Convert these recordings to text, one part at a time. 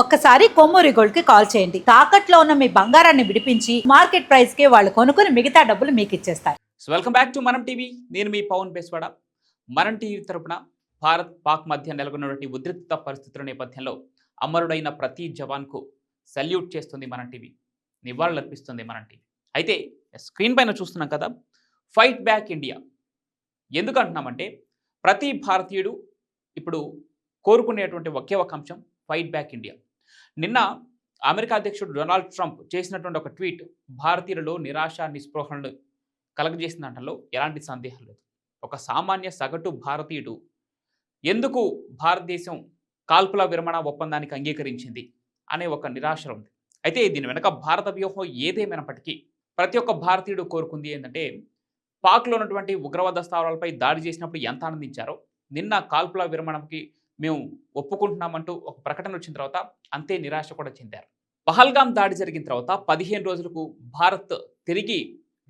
ఒక్కసారి కొమ్మూరి గోల్డ్కి కాల్ చేయండి. తాకట్లో ఉన్న మీ బంగారాన్ని విడిపించి మార్కెట్ ప్రైస్కి వాళ్ళు కొనుక్కుని మిగతా డబ్బులు మీకు ఇచ్చేస్తారు. Welcome back to Manam TV నేను మీ పవన్ బేస్వాడ. మనం టీవీ తరపున భారత్ పాక్ మధ్య నెలకొన్నటువంటి ఉద్రిక్త పరిస్థితుల నేపథ్యంలో అమరుడైన ప్రతి జవాన్కు సల్యూట్ చేస్తుంది మనం టీవీ నివాళులర్పిస్తుంది మనం టీవీ అయితే స్క్రీన్ పైన చూస్తున్నాం కదా ఫైట్ బ్యాక్ ఇండియా ఎందుకు అంటున్నామంటే ప్రతి భారతీయుడు ఇప్పుడు కోరుకునేటువంటి ఒకే ఒక అంశం ఫైట్ బ్యాక్ ఇండియా. నిన్న అమెరికా అధ్యక్షుడు డొనాల్డ్ ట్రంప్ చేసినటువంటి ఒక ట్వీట్ భారతీయులలో నిరాశ నిస్పృహలను కలగజేసిన దాంట్లో ఎలాంటి సందేహం లేదు. ఒక సామాన్య సగటు భారతీయుడు ఎందుకు భారతదేశం కాల్పుల విరమణ ఒప్పందానికి అంగీకరించింది అనే ఒక నిరాశ ఉంది. అయితే దీని వెనక భారత వ్యూహం ఏదేమైనప్పటికీ ప్రతి ఒక్క భారతీయుడు కోరుకుంది ఏంటంటే పాక్లో ఉన్నటువంటి ఉగ్రవాద స్థావరాలపై దాడి చేసినప్పుడు ఎంత ఆనందించారో నిన్న కాల్పుల విరమణకి మేము ఒప్పుకుంటున్నామంటూ ఒక ప్రకటన వచ్చిన తర్వాత అంతే నిరాశ కూడా చెందారు. పహల్గాం దాడి జరిగిన తర్వాత పదిహేను రోజులకు భారత్ తిరిగి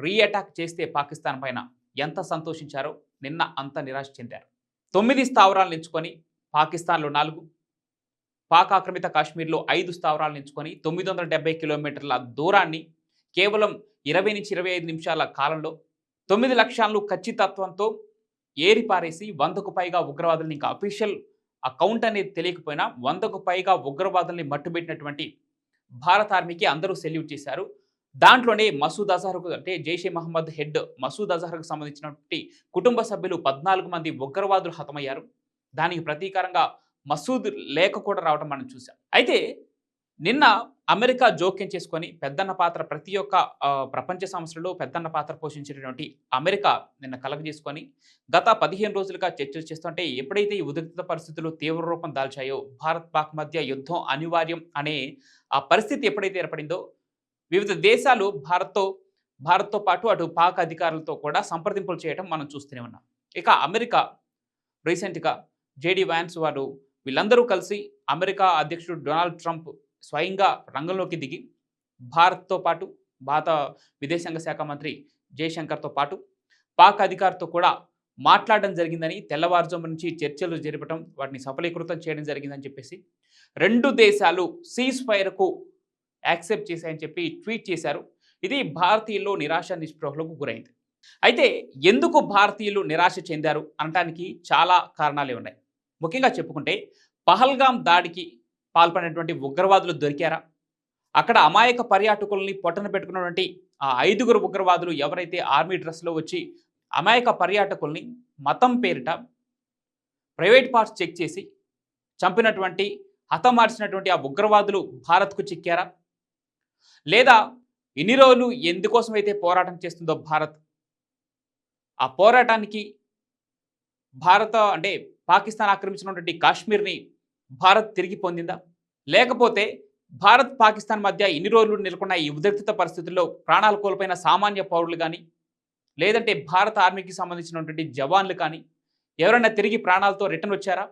రీఅటాక్ చేస్తే పాకిస్తాన్ పైన ఎంత సంతోషించారో నిన్న అంత నిరాశ చెందారు. తొమ్మిది స్థావరాలను ఎంచుకొని పాకిస్తాన్లో నాలుగు పాక్ ఆక్రమిత కాశ్మీర్లో ఐదు స్థావరాలను ఎంచుకొని తొమ్మిది వందల డెబ్బై కిలోమీటర్ల దూరాన్ని కేవలం ఇరవై నుంచి ఇరవై ఐదు నిమిషాల కాలంలో తొమ్మిది లక్ష్యాలను ఖచ్చితత్వంతో ఏరిపారేసి వందకు పైగా ఉగ్రవాదులను ఇంకా అఫీషియల్ అకౌంట్ అనేది తెలియకపోయినా వందకు పైగా ఉగ్రవాదుల్ని మట్టుబెట్టినటువంటి భారత ఆర్మీకి అందరూ సెల్యూట్ చేశారు. దాంట్లోనే మసూద్ అజహర్కు అంటే జైషే మహమ్మద్ హెడ్ మసూద్ అజహర్కు సంబంధించినటువంటి కుటుంబ సభ్యులు పద్నాలుగు మంది ఉగ్రవాదులు హతమయ్యారు. దానికి ప్రతీకారంగా మసూద్ లేఖ కూడా రావడం మనం చూసాం అయితే నిన్న అమెరికా జోక్యం చేసుకొని పెద్దన్న పాత్ర ప్రతి ఒక్క ప్రపంచ సంస్థలో పెద్దన్న పాత్ర పోషించినటువంటి అమెరికా నిన్న కలగ చేసుకొని గత పదిహేను రోజులుగా చర్చలు చేస్తుంటే ఎప్పుడైతే ఈ ఉద్రిక్త పరిస్థితులు తీవ్ర రూపం దాల్చాయో భారత్ పాక్ మధ్య యుద్ధం అనివార్యం అనే ఆ పరిస్థితి ఎప్పుడైతే ఏర్పడిందో వివిధ దేశాలు భారత్తో భారత్తో పాటు అటు పాక్ అధికారులతో కూడా సంప్రదింపులు చేయడం మనం చూస్తూనే ఉన్నాం. ఇక అమెరికా రీసెంట్గా జేడీ వ్యాన్స్ వారు వీళ్ళందరూ కలిసి అమెరికా అధ్యక్షుడు డొనాల్డ్ ట్రంప్ స్వయంగా రంగంలోకి దిగి భారత్తో పాటు భారత విదేశాంగ శాఖ మంత్రి జయశంకర్తో పాటు పాక్ అధికారితో కూడా మాట్లాడడం జరిగిందని తెల్లవారుజాము నుంచి చర్చలు జరపడం వాటిని సఫలీకృతం చేయడం జరిగిందని చెప్పేసి రెండు దేశాలు సీజ్ ఫైర్కు యాక్సెప్ట్ చేశాయని చెప్పి ట్వీట్ చేశారు. ఇది భారతీయుల్లో నిరాశ నిస్పృహలకు గురైంది. అయితే ఎందుకు భారతీయులు నిరాశ చెందారు అనటానికి చాలా కారణాలే ఉన్నాయి. ముఖ్యంగా చెప్పుకుంటే పహల్గాం దాడికి పాల్పడినటువంటి ఉగ్రవాదులు దొరికారా? అక్కడ అమాయక పర్యాటకుల్ని పొట్టన పెట్టుకున్నటువంటి ఆ ఐదుగురు ఉగ్రవాదులు ఎవరైతే ఆర్మీ డ్రెస్లో వచ్చి అమాయక పర్యాటకుల్ని మతం పేరిట ప్రైవేట్ పార్ట్స్ చెక్ చేసి చంపినటువంటి హతమార్చినటువంటి ఆ ఉగ్రవాదులు భారత్కు చిక్కారా? లేదా ఇన్ని రోజులు ఎందుకోసమైతే పోరాటం చేస్తుందో భారత్? ఆ పోరాటానికి భారత అంటే పాకిస్తాన్ ఆక్రమించినటువంటి కాశ్మీర్ని భారత్ తిరిగి పొందిందా? లేకపోతే భారత్ పాకిస్తాన్ మధ్య ఇన్ని రోజులు నెలకొన్న ఈ ఉద్రిక్తత పరిస్థితుల్లో ప్రాణాలు కోల్పోయిన సామాన్య పౌరులు కానీ లేదంటే భారత ఆర్మీకి సంబంధించినటువంటి జవాన్లు కానీ ఎవరైనా తిరిగి ప్రాణాలతో రిటర్న్ వచ్చారా?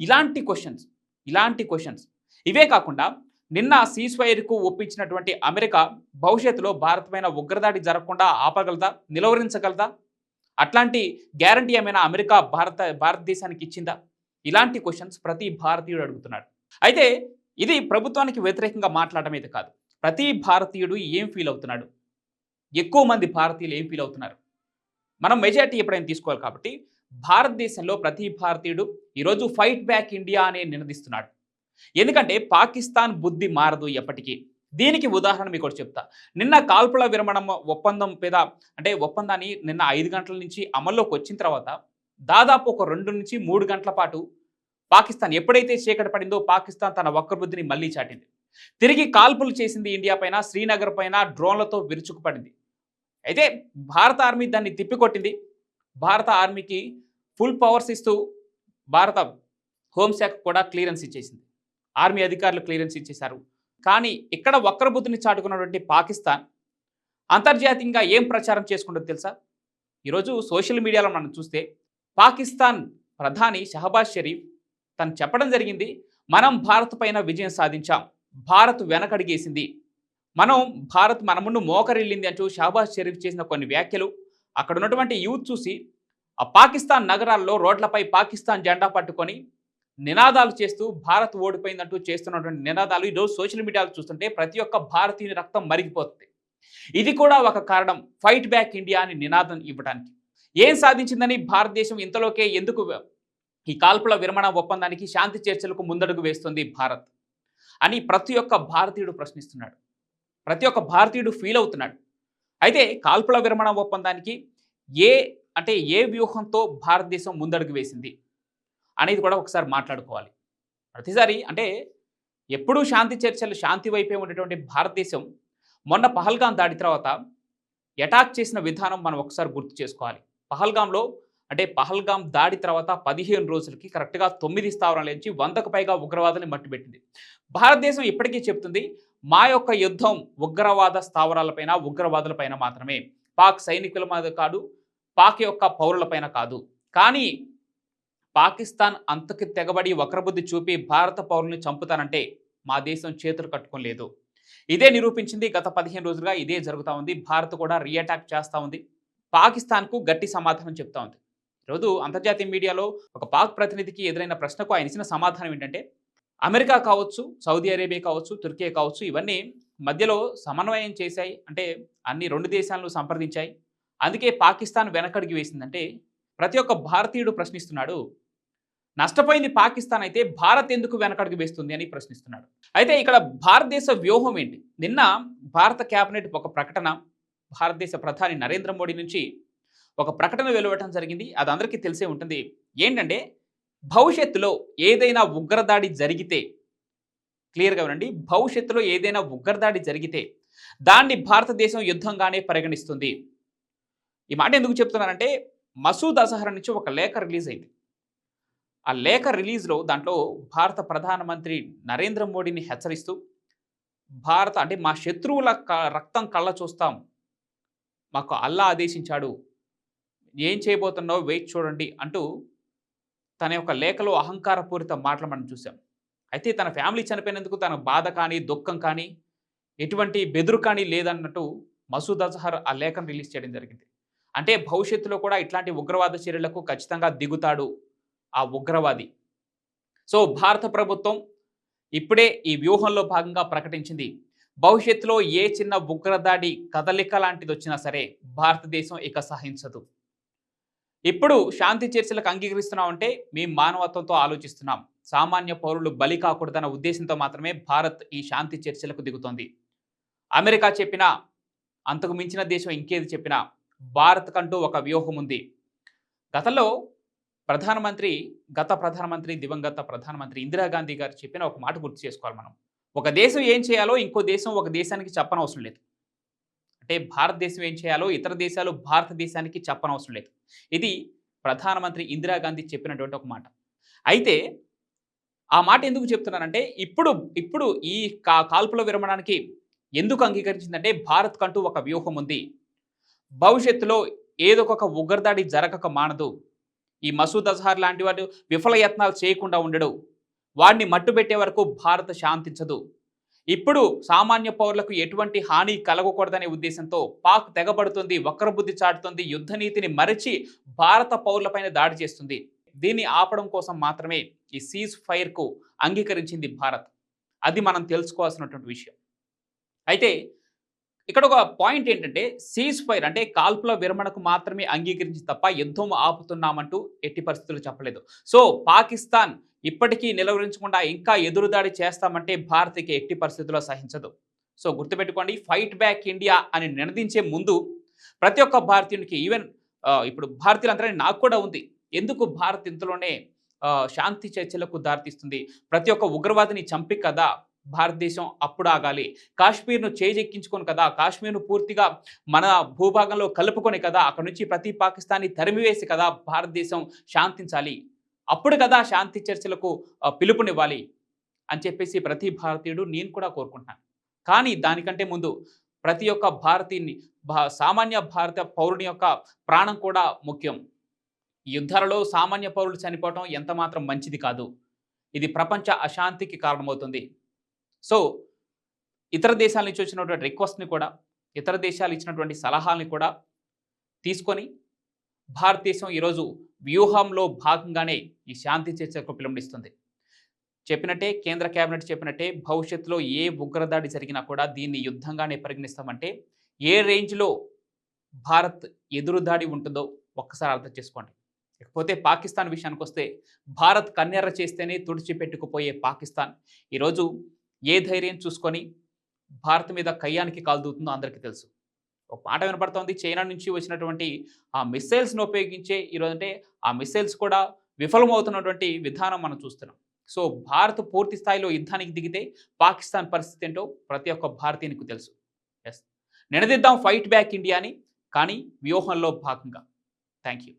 ఇలాంటి క్వశ్చన్స్ ఇలాంటి క్వశ్చన్స్ ఇవే కాకుండా నిన్న సీస్ఫైర్కు ఒప్పించినటువంటి అమెరికా భవిష్యత్తులో భారత్ పైన ఉగ్రదాడి జరగకుండా ఆపగలదా? నిలవరించగలదా? అట్లాంటి గ్యారంటీ ఏమైనా అమెరికా భారత భారతదేశానికి ఇచ్చిందా? ఇలాంటి క్వశ్చన్స్ ప్రతి భారతీయుడు అడుగుతున్నాడు. అయితే ఇది ప్రభుత్వానికి వ్యతిరేకంగా మాట్లాడడం అయితే కాదు. ప్రతి భారతీయుడు ఏం ఫీల్ అవుతున్నాడు? ఎక్కువ మంది భారతీయులు ఏం ఫీల్ అవుతున్నారు? మనం మెజార్టీ ఎప్పుడైనా తీసుకోవాలి కాబట్టి భారతదేశంలో ప్రతి భారతీయుడు ఈరోజు ఫైట్ బ్యాక్ ఇండియా అనే నినదిస్తున్నాడు. ఎందుకంటే పాకిస్తాన్ బుద్ధి మారదు ఎప్పటికీ. దీనికి ఉదాహరణ మీకు ఒకటి చెప్తా. నిన్న కాల్పుల విరమణ ఒప్పందం మీద అంటే ఒప్పందాన్ని నిన్న ఐదు గంటల నుంచి అమల్లోకి వచ్చిన తర్వాత దాదాపు ఒక రెండు నుంచి మూడు గంటల పాటు పాకిస్తాన్ ఎప్పుడైతే చీకటి పడిందో పాకిస్తాన్ తన వక్రబుద్ధిని మళ్ళీ చాటింది. తిరిగి కాల్పులు చేసింది ఇండియా పైన శ్రీనగర్ పైన డ్రోన్లతో విరుచుకుపడింది అయితే భారత ఆర్మీ దాన్ని తిప్పికొట్టింది. భారత ఆర్మీకి ఫుల్ పవర్స్ ఇస్తూ భారత హోంశాఖ కూడా క్లియరెన్స్ ఇచ్చేసింది. ఆర్మీ అధికారులు క్లియరెన్స్ ఇచ్చేశారు. కానీ ఇక్కడ వక్రబుద్ధిని చాటుకున్నటువంటి పాకిస్తాన్ అంతర్జాతీయంగా ఏం ప్రచారం చేసుకుంటుందో తెలుసా? ఈరోజు సోషల్ మీడియాలో మనం చూస్తే పాకిస్తాన్ ప్రధాని షహబాజ్ షరీఫ్ తను చెప్పడం జరిగింది మనం భారత్ పైన విజయం సాధించాం భారత్ వెనకడిగేసింది. మనం భారత్ మన ముందు మోకరిల్లింది అంటూ షహబాజ్ షరీఫ్ చేసిన కొన్ని వ్యాఖ్యలు అక్కడ ఉన్నటువంటి యూత్ చూసి ఆ పాకిస్తాన్ నగరాల్లో రోడ్లపై పాకిస్తాన్ జెండా పట్టుకొని నినాదాలు చేస్తూ భారత్ ఓడిపోయిందంటూ చేస్తున్నటువంటి నినాదాలు ఈరోజు సోషల్ మీడియాలో చూస్తుంటే ప్రతి ఒక్క భారతీయుని రక్తం మరిగిపోతుంది. ఇది కూడా ఒక కారణం ఫైట్ బ్యాక్ ఇండియా అని నినాదం ఇవ్వడానికి. ఏం సాధించిందని భారతదేశం ఇంతలోకే ఎందుకు ఈ కాల్పుల విరమణ ఒప్పందానికి శాంతి చర్చలకు ముందడుగు వేస్తుంది భారత్ అని ప్రతి ఒక్క భారతీయుడు ప్రశ్నిస్తున్నాడు. ప్రతి ఒక్క భారతీయుడు ఫీల్ అవుతున్నాడు. అయితే కాల్పుల విరమణ ఒప్పందానికి ఏ అంటే ఏ వ్యూహంతో భారతదేశం ముందడుగు వేసింది అనేది కూడా ఒకసారి మాట్లాడుకోవాలి. ప్రతిసారి అంటే ఎప్పుడూ శాంతి చర్చలు శాంతి వైపే ఉండేటువంటి భారతదేశం మొన్న పహల్గాన్ దాడి తర్వాత అటాక్ చేసిన విధానం మనం ఒకసారి గుర్తు చేసుకోవాలి. పహల్గాంలో అంటే పహల్గాం దాడి తర్వాత పదిహేను రోజులకి కరెక్ట్గా తొమ్మిది స్థావరాల నుంచి వందకు పైగా ఉగ్రవాదాన్ని మట్టిపెట్టింది భారతదేశం ఇప్పటికీ చెప్తుంది మా యొక్క యుద్ధం ఉగ్రవాద స్థావరాలపైన ఉగ్రవాదులపైన మాత్రమే. పాక్ సైనికుల మీద కాదు పాక్ యొక్క పౌరులపైన కాదు. కానీ పాకిస్తాన్ అంతకి తెగబడి వక్రబుద్ధి చూపి భారత పౌరుల్ని చంపుతానంటే మా దేశం చేతులు కట్టుకోలేదు ఇదే నిరూపించింది గత పదిహేను రోజులుగా ఇదే జరుగుతూ ఉంది. భారత్ కూడా రీఅటాక్ చేస్తూ ఉంది. పాకిస్తాన్కు గట్టి సమాధానం చెప్తా ఉంది. ఈరోజు అంతర్జాతీయ మీడియాలో ఒక పాక్ ప్రతినిధికి ఎదురైన ప్రశ్నకు ఆయన ఇచ్చిన సమాధానం ఏంటంటే అమెరికా కావచ్చు సౌదీ అరేబియా కావచ్చు తుర్కియా కావచ్చు ఇవన్నీ మధ్యలో సమన్వయం చేశాయి. అంటే అన్ని రెండు దేశాలను సంప్రదించాయి. అందుకే పాకిస్తాన్ వెనకడిగి వేసిందంటే ప్రతి ఒక్క భారతీయుడు ప్రశ్నిస్తున్నాడు నష్టపోయింది పాకిస్తాన్ అయితే భారత్ ఎందుకు వెనకడుగు వేస్తుంది అని ప్రశ్నిస్తున్నాడు. అయితే ఇక్కడ భారతదేశ వ్యూహం ఏంటి? నిన్న భారత కేబినెట్ ఒక ప్రకటన భారతదేశ ప్రధాని నరేంద్ర మోడీ నుంచి ఒక ప్రకటన వెలువడటం జరిగింది. అది అందరికీ తెలిసే ఉంటుంది. ఏంటంటే భవిష్యత్తులో ఏదైనా ఉగ్రదాడి జరిగితే క్లియర్గా వినండి. భవిష్యత్తులో ఏదైనా ఉగ్రదాడి జరిగితే దాన్ని భారతదేశం యుద్ధంగానే పరిగణిస్తుంది. ఈ మాట ఎందుకు చెప్తున్నానంటే మసూద్ అజహర్ నుంచి ఒక లేఖ రిలీజ్ అయింది. ఆ లేఖ రిలీజ్లో దాంట్లో భారత ప్రధానమంత్రి నరేంద్ర మోడీని హెచ్చరిస్తూ భారత అంటే మా శత్రువుల క- రక్తం కళ్ళ చూస్తాం మాకు అల్లా ఆదేశించాడు. ఏం చేయబోతున్నావు? వెయిట్ చూడండి అంటూ తన యొక్క లేఖలో అహంకారపూరిత మాటలు మనం చూసాం. అయితే తన ఫ్యామిలీ చనిపోయినందుకు తన బాధ కానీ దుఃఖం కానీ ఎటువంటి బెదురు కానీ లేదన్నట్టు మసూద్ అజహర్ ఆ లేఖను రిలీజ్ చేయడం జరిగింది. అంటే భవిష్యత్తులో కూడా ఇట్లాంటి ఉగ్రవాద చర్యలకు ఖచ్చితంగా దిగుతాడు ఆ ఉగ్రవాది. సో భారత ప్రభుత్వం ఇప్పుడే ఈ వ్యూహంలో భాగంగా ప్రకటించింది. భవిష్యత్తులో ఏ చిన్న ఉగ్రదాడి కదలిక లాంటిది వచ్చినా సరే భారతదేశం ఇక సహించదు. ఇప్పుడు శాంతి చర్చలకు అంగీకరిస్తున్నామంటే మేము మానవత్వంతో ఆలోచిస్తున్నాం. సామాన్య పౌరులు బలి కాకూడదన్న ఉద్దేశంతో మాత్రమే భారత్ ఈ శాంతి చర్చలకు దిగుతోంది. అమెరికా చెప్పినా అంతకు మించిన దేశం ఇంకేది చెప్పినా భారత్ కంటూ ఒక వ్యూహం ఉంది. గతంలో ప్రధానమంత్రి గత ప్రధానమంత్రి దివంగత ప్రధానమంత్రి ఇందిరాగాంధీ గారు చెప్పిన ఒక మాట గుర్తు చేసుకోవాలి మనం. ఒక దేశం ఏం చేయాలో ఇంకో దేశం ఒక దేశానికి చెప్పనవసరం లేదు. అంటే భారతదేశం ఏం చేయాలో ఇతర దేశాలు భారతదేశానికి చెప్పనవసరం లేదు. ఇది ప్రధానమంత్రి ఇందిరాగాంధీ చెప్పినటువంటి ఒక మాట. అయితే ఆ మాట ఎందుకు చెప్తున్నానంటే ఇప్పుడు ఇప్పుడు ఈ కా కాల్పుల విరమణానికి ఎందుకు అంగీకరించిందంటే భారత్ కంటూ ఒక వ్యూహం ఉంది. భవిష్యత్తులో ఏదో ఒక ఉగ్రదాడి జరగక మానదు. ఈ మసూద్ అజహార్ లాంటి వాడు విఫల యత్నాలు చేయకుండా ఉండడు. వాడిని మట్టుబెట్టే వరకు భారత్ శాంతించదు. ఇప్పుడు సామాన్య పౌరులకు ఎటువంటి హాని కలగకూడదనే ఉద్దేశంతో పాక్ తెగబడుతుంది వక్రబుద్ధి చాటుతుంది యుద్ధ నీతిని మరచి భారత పౌరులపైన దాడి చేస్తుంది. దీన్ని ఆపడం కోసం మాత్రమే ఈ సీజ్ ఫైర్కు అంగీకరించింది భారత్. అది మనం తెలుసుకోవాల్సినటువంటి విషయం. అయితే ఇక్కడ ఒక పాయింట్ ఏంటంటే సీజ్ ఫైర్ అంటే కాల్పుల విరమణకు మాత్రమే అంగీకరించి తప్ప యుద్ధం ఆపుతున్నామంటూ ఎట్టి పరిస్థితులు చెప్పలేదు. సో పాకిస్తాన్ ఇప్పటికీ నిలవరించకుండా ఇంకా ఎదురుదాడి చేస్తామంటే భారత్కి ఎట్టి పరిస్థితుల్లో సహించదు. సో గుర్తుపెట్టుకోండి ఫైట్ బ్యాక్ ఇండియా అని నినదించే ముందు ప్రతి ఒక్క భారతీయునికి ఈవెన్ ఇప్పుడు భారతీయులందరూ నాకు కూడా ఉంది. ఎందుకు భారత్ ఇంతలోనే శాంతి చర్చలకు దారితీస్తుంది? ప్రతి ఒక్క ఉగ్రవాదిని చంపి కదా భారతదేశం అప్పుడు ఆగాలి. కాశ్మీర్ను చేజెక్కించుకొని కదా కాశ్మీర్ను పూర్తిగా మన భూభాగంలో కలుపుకొని కదా అక్కడ నుంచి ప్రతి పాకిస్తాన్ని తరిమివేసి కదా భారతదేశం శాంతించాలి. అప్పుడు కదా శాంతి చర్చలకు పిలుపునివ్వాలి అని చెప్పేసి ప్రతి భారతీయుడు నేను కూడా కోరుకుంటున్నాను. కానీ దానికంటే ముందు ప్రతి ఒక్క భారతీయుని భా సామాన్య భారత పౌరుని యొక్క ప్రాణం కూడా ముఖ్యం. యుద్ధాలలో సామాన్య పౌరులు చనిపోవటం ఎంత మాత్రం మంచిది కాదు. ఇది ప్రపంచ అశాంతికి కారణమవుతుంది. సో ఇతర దేశాల నుంచి వచ్చినటువంటి రిక్వెస్ట్ని కూడా ఇతర దేశాలు ఇచ్చినటువంటి సలహాలని కూడా తీసుకొని భారతదేశం ఈరోజు వ్యూహంలో భాగంగానే ఈ శాంతి చర్చకు పిలుపునిస్తుంది చెప్పినట్టే కేంద్ర కేబినెట్ చెప్పినట్టే భవిష్యత్తులో ఏ ఉగ్రదాడి జరిగినా కూడా దీన్ని యుద్ధంగానే పరిగణిస్తామంటే ఏ రేంజ్లో భారత్ ఎదురుదాడి ఉంటుందో ఒక్కసారి అర్థం చేసుకోండి. ఇకపోతే పాకిస్తాన్ విషయానికి వస్తే భారత్ కన్నెర్ర చేస్తేనే తుడిచిపెట్టుకుపోయే పాకిస్తాన్. ఈరోజు ఏ ధైర్యం చూసుకొని భారత్ మీద కయ్యానికి కాలుదూతుందో అందరికీ తెలుసు. ఒక పాట వినపడుతోంది. చైనా నుంచి వచ్చినటువంటి ఆ మిస్సైల్స్ను ఉపయోగించే ఈరోజు అంటే ఆ మిస్సైల్స్ కూడా విఫలమవుతున్నటువంటి విధానం మనం చూస్తున్నాం. సో భారత్ పూర్తి స్థాయిలో యుద్ధానికి దిగితే పాకిస్తాన్ పరిస్థితి ఏంటో ప్రతి ఒక్క భారతీయునికి తెలుసు. ఎస్ నినదిద్దాం ఫైట్ బ్యాక్ ఇండియాని కానీ వ్యూహంలో భాగంగా. Thank you